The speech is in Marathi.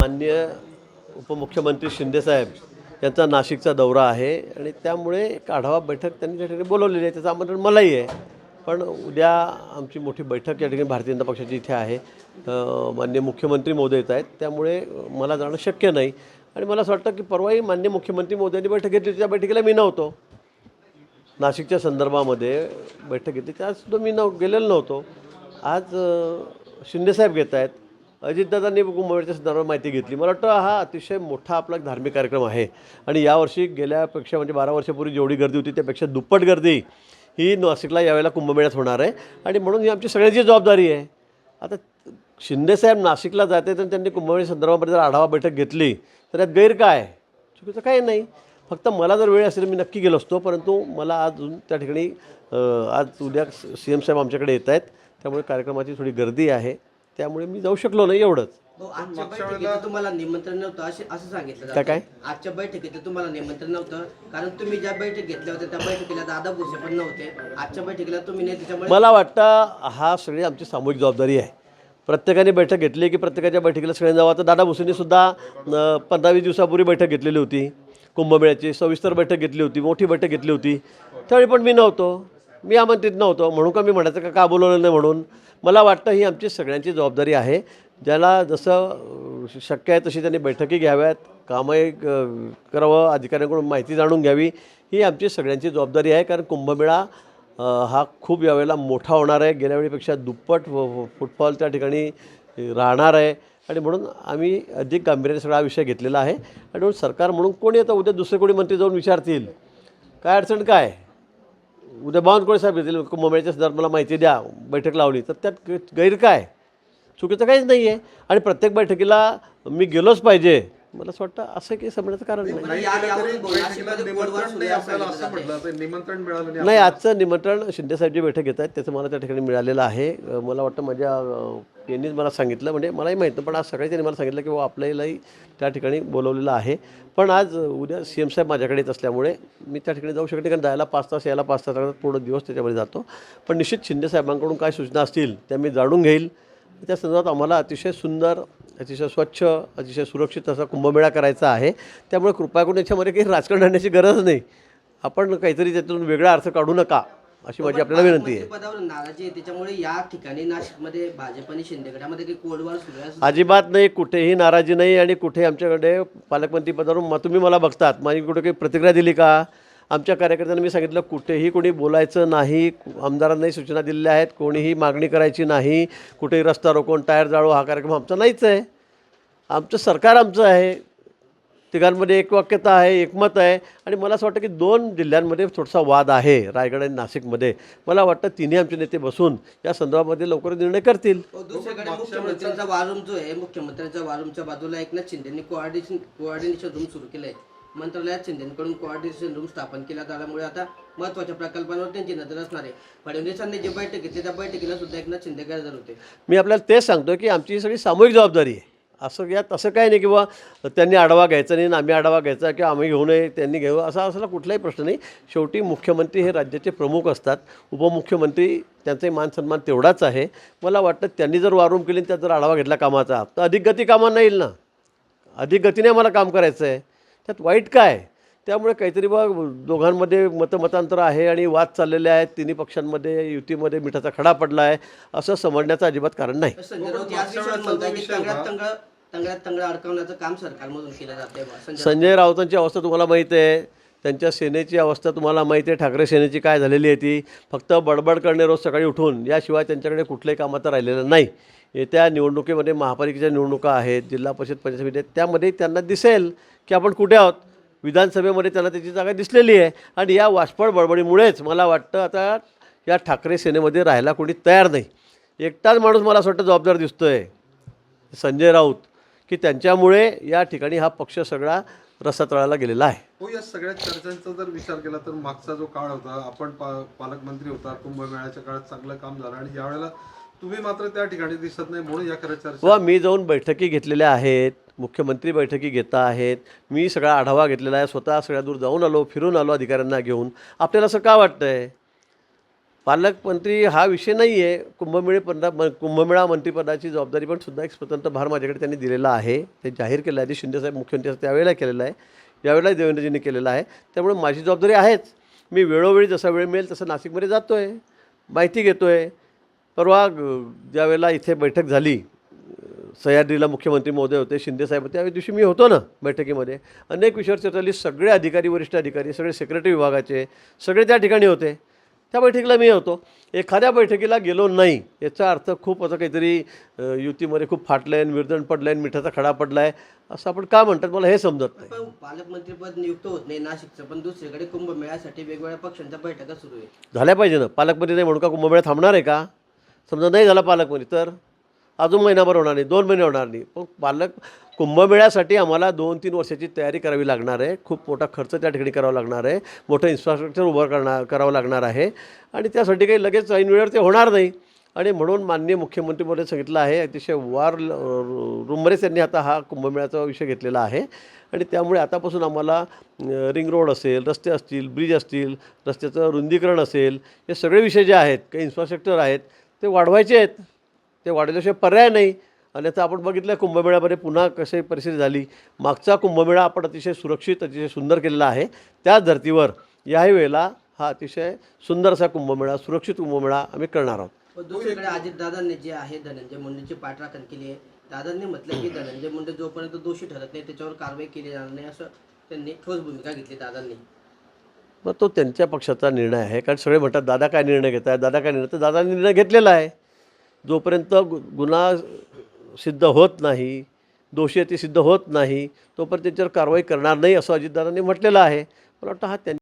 माननीय उपमुख्यमंत्री शिंदेसाहेब यांचा नाशिकचा दौरा आहे आणि त्यामुळे एक आढावा बैठक त्यांनी त्या ठिकाणी बोलवलेली आहे. त्याचं आमंत्रण मलाही आहे. पण उद्या आमची मोठी बैठक या ठिकाणी भारतीय जनता पक्षाची इथे आहे. मान्य माननीय मुख्यमंत्री महोदय येत आहेत. त्यामुळे मला जाणं शक्य नाही. आणि मला असं वाटतं की परवाही मान्य मुख्यमंत्री मोदयांनी बैठक घेतली त्या बैठकीला मी नव्हतो. नाशिकच्या संदर्भामध्ये बैठक घेतली. त्यातसुद्धा मी नव गेलेलो नव्हतो. आज शिंदेसाहेब घेत आहेत. अजितदादांनी मुंबईच्या संदर्भात माहिती घेतली. मला वाटतं हा अतिशय मोठा आपला एक धार्मिक कार्यक्रम आहे. आणि यावर्षी गेल्यापेक्षा म्हणजे बारा वर्षापूर्वी जेवढी गर्दी होती त्यापेक्षा दुप्पट गर्दी ही नाशिकला यावेळेला कुंभमेळ्यात होणार आहे. आणि म्हणून ही आमची सगळ्याची जबाबदारी आहे. आता शिंदेसाहेब नाशिकला जाते तर त्यांनी कुंभमेळ्या संदर्भामध्ये जर आढावा बैठक घेतली तर यात गैर काय? चुकीचं काही नाही. फक्त मला जर वेळ असेल मी नक्की गेलो असतो. परंतु मला आज अजून त्या ठिकाणी आज उद्या सी एम साहेब आमच्याकडे येत आहेत. त्यामुळे कार्यक्रमाची थोडी गर्दी आहे. त्यामुळे मी जाऊ शकलो नाही एवढंच. हो, आजच्या बैठकीत तुम्हाला निमंत्रण नव्हतं असे असं सांगितलं काय जातं. काय? आजच्या बैठकीत तुम्हाला निमंत्रण नव्हतं कारण तुम्ही ज्या बैठक घेतल्या होत्या त्या बैठकीला दादा भुसे पण नव्हते. आजच्या बैठकीला तुम्ही नाही त्याच्यामुळे मला वाटतं हा सगळी आमची सामूहिक जबाबदारी आहे. प्रत्येकाने बैठक घेतली की प्रत्येकाच्या बैठकीला सगळ्यांनी जावं. आता दादा भुसेंनी सुद्धा पंधरा वीस दिवसापूर्वी बैठक घेतलेली होती. कुंभमेळ्याची सविस्तर बैठक घेतली होती मोठी बैठक घेतली होती. त्यावेळी पण मी नव्हतो. मी आमंत्रित नव्हतो. म्हणून का मी म्हणायचं का का बोलवलं नाही म्हणून? मला वाटतं ही आमची सगळ्यांची जबाबदारी आहे. ज्याला जसं शक्य आहे तशी त्यांनी बैठकी घ्याव्यात. कामही करावं अधिकाऱ्यांकडून माहिती जाणून घ्यावी. ही आमची सगळ्यांची जबाबदारी आहे. कारण कुंभमेळा हा खूप यावेळेला मोठा होणार आहे. गेल्या वेळीपेक्षा दुप्पट व- फुटफॉल त्या ठिकाणी राहणार आहे. आणि म्हणून आम्ही अधिक गांभीर्याने सगळा विषय घेतलेला आहे. आणि म्हणून सरकार म्हणून कोणी आता उद्या दुसरे कोणी मंत्री जाऊन विचारतील? काय अडचण काय? उद्या बावनकुळे साहेब येतील कुंभमेळ्याच्या संदर्भात मला माहिती द्या बैठक लावली. तर त्यात गैर काय चुकीचं काहीच नाही आहे आणि प्रत्येक बैठकीला मी गेलोच पाहिजे. मला असं वाटतं असं काही समजण्याचं कारण नाही नाही, या- यावरून बोला. बैठकीला नाशिकमध्ये निमंत्रण कोडवर नाही सुद्धा आपल्याला सांगितलं असं म्हटलं तर निमंत्रण मिळालं नाही नाही आजचं निमंत्रण शिंदेसाहेबची बैठक घेत आहेत त्याचं मला त्या ठिकाणी मिळालेलं आहे. अ, मला वाटतं माझ्या अ, यांनीच मला सांगितलं म्हणजे मलाही माहीत नाही पण आज सकाळी त्यांनी मला सांगितलं की बाबा आपल्यालाही त्या ठिकाणी बोलवलेलं आहे. पण आज उद्या सी एम साहेब माझ्याकडे येत असल्यामुळे मी त्या ठिकाणी जाऊ शकते कारण जायला पाच तास यायला पाच तास लागतात पूर्ण दिवस त्याच्यामध्ये जातो. पण निश्चित शिंदे साहेबांकडून काय सूचना असतील त्या मी जाणून घेईल. त्या संदर्भात आम्हाला अतिशय सुंदर अतिशय स्वच्छ अतिशय सुरक्षित असा कुंभमेळा करायचा आहे. त्यामुळे कृपया करून याच्यामध्ये काही राजकारण आणण्याची गरज नाही. आपण काहीतरी त्यातून वेगळा अर्थ काढू नका अशी माझी आपल्याला विनंती आहे. पदावर नाराजी आहे त्याच्यामुळे या ठिकाणी नाशिकमध्ये भाजप आणि शिंदे गटामध्ये काही कोडवार सुरू आहे? अजिबात नाही कुठेही नाराजी नाही आणि कुठे आमच्याकडे पालकमंत्री पदावरून तुम्ही मला बघतात. माझी कुठे काही प्रतिक्रिया दिली का? आमच्या कार्यकर्त्यांना मी सांगितलं कुठेही कोणी बोलायचं नाही आमदारांनाही सूचना दिलेल्या आहेत कोणीही मागणी करायची नाही कुठेही रस्ता रोखून टायर जाळू हा कार्यक्रम आमचा नाहीच आहे. आमचं सरकार आमचं आहे. तिघांमध्ये एकवाक्यता आहे एकमत आहे. आणि मला असं वाटतं की दोन जिल्ह्यांमध्ये थोडासा वाद आहे रायगड आणि नाशिकमध्ये. मला वाटतं तिन्ही आमचे नेते बसून या संदर्भामध्ये लवकर निर्णय करतील. हो, मुख्यमंत्र्यांचा वारूम जो आहे मुख्यमंत्र्यांच्या वारूमच्या बाजूला एकनाथ शिंदेनी कोऑर्डिनेशन कोऑर्डिनेशन रूम सुरू केलंय. मंत्रालयात शिंदेकडून कोऑर्डिनेशन रूम स्थापन केला झाल्यामुळे आता महत्त्वाच्या प्रकल्पांवर त्यांची नजर असणार आहे. फडणवीसांनी जी बैठक घेतली त्या बैठकीला सुद्धा एकनाथ शिंदे गैरहजर होते. मी आपल्याला तेच सांगतो की आमची ही सगळी सामूहिक जबाबदारी आहे. असं यात असं काही नाही किंवा त्यांनी आढावा घ्यायचा नाही आम्ही आढावा घ्यायचा किंवा आम्ही घेऊ नये त्यांनी घेऊ असा असला कुठलाही प्रश्न नाही. शेवटी मुख्यमंत्री हे राज्याचे प्रमुख असतात. उपमुख्यमंत्री त्यांचाही मान सन्मान तेवढाच आहे. मला वाटतं त्यांनी जर वारूम केली त्यात जर आढावा घेतला कामाचा तर अधिक गती कामांना येईल ना. अधिक गतीने आम्हाला काम करायचं आहे त्यात वाईट काय त्यामुळे काहीतरी बघ दोघांमध्ये मतमतांतर आहे आणि वाद चाललेले आहेत तिन्ही पक्षांमध्ये युतीमध्ये मिठाचा खडा पडला आहे असं समजण्याचं अजिबात कारण नाही संजय काम राऊतांची अवस्था तुम्हाला माहीत आहे त्यांच्या सेनेची अवस्था तुम्हाला माहिती आहे ठाकरे सेनेची काय झालेली आहे ती फक्त बडबड करणे रोज सकाळी उठून याशिवाय त्यांच्याकडे कुठलंही कामाचं राहिलेलं नाही येत्या निवडणुकीमध्ये महापालिकेच्या निवडणुका आहेत जिल्हा परिषद पंचायत समिती त्यामध्ये त्यांना दिसेल की आपण कुठे आहोत. विधानसभेमध्ये त्यांना त्याची जागा दिसलेली आहे आणि या वाशपड बडबडीमुळेच मला वाटतं आता या ठाकरे सेनेमध्ये राहायला कोणी तयार नाही. एकटाच माणूस मला असं वाटतं जबाबदार दिसतो आहे संजय राऊत की त्यांच्यामुळे या ठिकाणी हा पक्ष सगळा रसातळाला गेलेला आहे. हो या सगळ्या चर्चांचा जर विचार केला तर मागचा जो काळ होता आपण पा- पालकमंत्री होता कुंभमेळ्याच्या काळात चांगलं काम झालं आणि यावेळेला तुम्ही मात्र त्या ठिकाणी दिसत नाही म्हणून या चर्चा व मी जाऊन बैठकी घेतलेल्या आहेत मुख्यमंत्री बैठकी घेता आहेत मी सगळा आढावा घेतलेला आहे स्वतः सगळ्या दूर जाऊन आलो फिरून आलो अधिकाऱ्यांना घेऊन. आपल्याला असं का वाटतं आहे पालकमंत्री हा विषय नाही आहे कुंभमेळे पंधरा म- कुंभमेळा मंत्रिपदाची जबाबदारी पण सुद्धा एक स्वतंत्र भार माझ्याकडे त्यांनी दिलेला आहे. ते जाहीर केलं आहे ते शिंदेसाहेब मुख्यमंत्री त्यावेळेला केलेलं आहे. यावेळेला देवेंद्रजींनी केलेलं आहे. त्यामुळे माझी जबाबदारी आहेच. मी वेळोवेळी जसा वेळ मिळेल तसं नाशिकमध्ये जातो आहे माहिती घेतो आहे परवा ज्यावेळेला इथे बैठक झाली सह्याद्रीला मुख्यमंत्री महोदय होते शिंदेसाहेब होते त्या दिवशी मी होतो ना बैठकीमध्ये. अनेक विषयावर चर्चा झाली सगळे अधिकारी वरिष्ठ अधिकारी सगळे सेक्रेटरी विभागाचे सगळे त्या ठिकाणी होते. त्या बैठकीला मी होतो. एखाद्या बैठकीला गेलो नाही याचा अर्थ खूप असं काहीतरी युतीमध्ये खूप फाटलं आहे विरदण पडलं आहे मिठाचा खडा पडला आहे असं आपण का म्हणतात मला हे समजत नाही. पालकमंत्रीपद नियुक्त होत नाही नाशिकचं पण दुसरीकडे कुंभमेळ्यासाठी वेगवेगळ्या पक्षांच्या बैठका सुरू आहे झाल्या पाहिजे ना. पालकमंत्री नाही म्हणून का कुंभमेळा थांबणार आहे का? समजा नाही झाला पालकमंत्री तर अजून महिनाभर होणार नाही दोन महिने होणार नाही. पण पालक कुंभमेळ्यासाठी आम्हाला दोन तीन वर्षाची तयारी करावी लागणार आहे. खूप मोठा खर्च त्या ठिकाणी करावा लागणार आहे. मोठं इन्फ्रास्ट्रक्चर उभं करणार करावं लागणार आहे. आणि त्यासाठी काही लगेच ऐन वेळेवर ते होणार नाही. आणि म्हणून माननीय मुख्यमंत्री महोदय सांगितलं आहे अतिशय वार रुमरेस यांनी आता हा कुंभमेळ्याचा विषय घेतलेला आहे. आणि त्यामुळे आतापासून आम्हाला रिंग रोड असेल रस्ते असतील ब्रिज असतील रस्त्याचं रुंदीकरण असेल हे सगळे विषय जे आहेत काही इन्फ्रास्ट्रक्चर आहेत ते वाढवायचे आहेत. ते वाढवल्याशिवाय पर्याय नाही. आणि आपण बघितलं कुंभमेळ्यामध्ये पुन्हा कसे परिस्थिती झाली. मागचा कुंभमेळा आपण अतिशय सुरक्षित अतिशय सुंदर केलेला आहे. त्याच धर्तीवर याही वेळेला हा अतिशय सुंदर असा कुंभमेळा सुरक्षित कुंभमेळा आम्ही करणार आहोत. पण दुसरीकडे अजितदादांनी जे आहे धनंजय मुंडेची पाठराखण केली आहे. दादांनी म्हटलं की धनंजय मुंडे जोपर्यंत दोषी ठरत नाही त्याच्यावर कारवाई केली जाणार नाही असं त्यांनी ठोस भूमिका घेतली दादांनी. मग तो त्यांच्या पक्षाचा निर्णय आहे. कारण सगळे म्हणतात दादा काय निर्णय घेत आहे दादा काय निर्णय? तर दादा निर्णय घेतलेला आहे. जोपर्यंत गु गुन्हा सिद्ध होत नाही दोषी आहे ते सिद्ध होत नाही तोपर्यंत त्यांच्यावर कारवाई करणार नाही असं अजितदादांनी म्हटलेलं आहे. मला वाटतं हा त्यां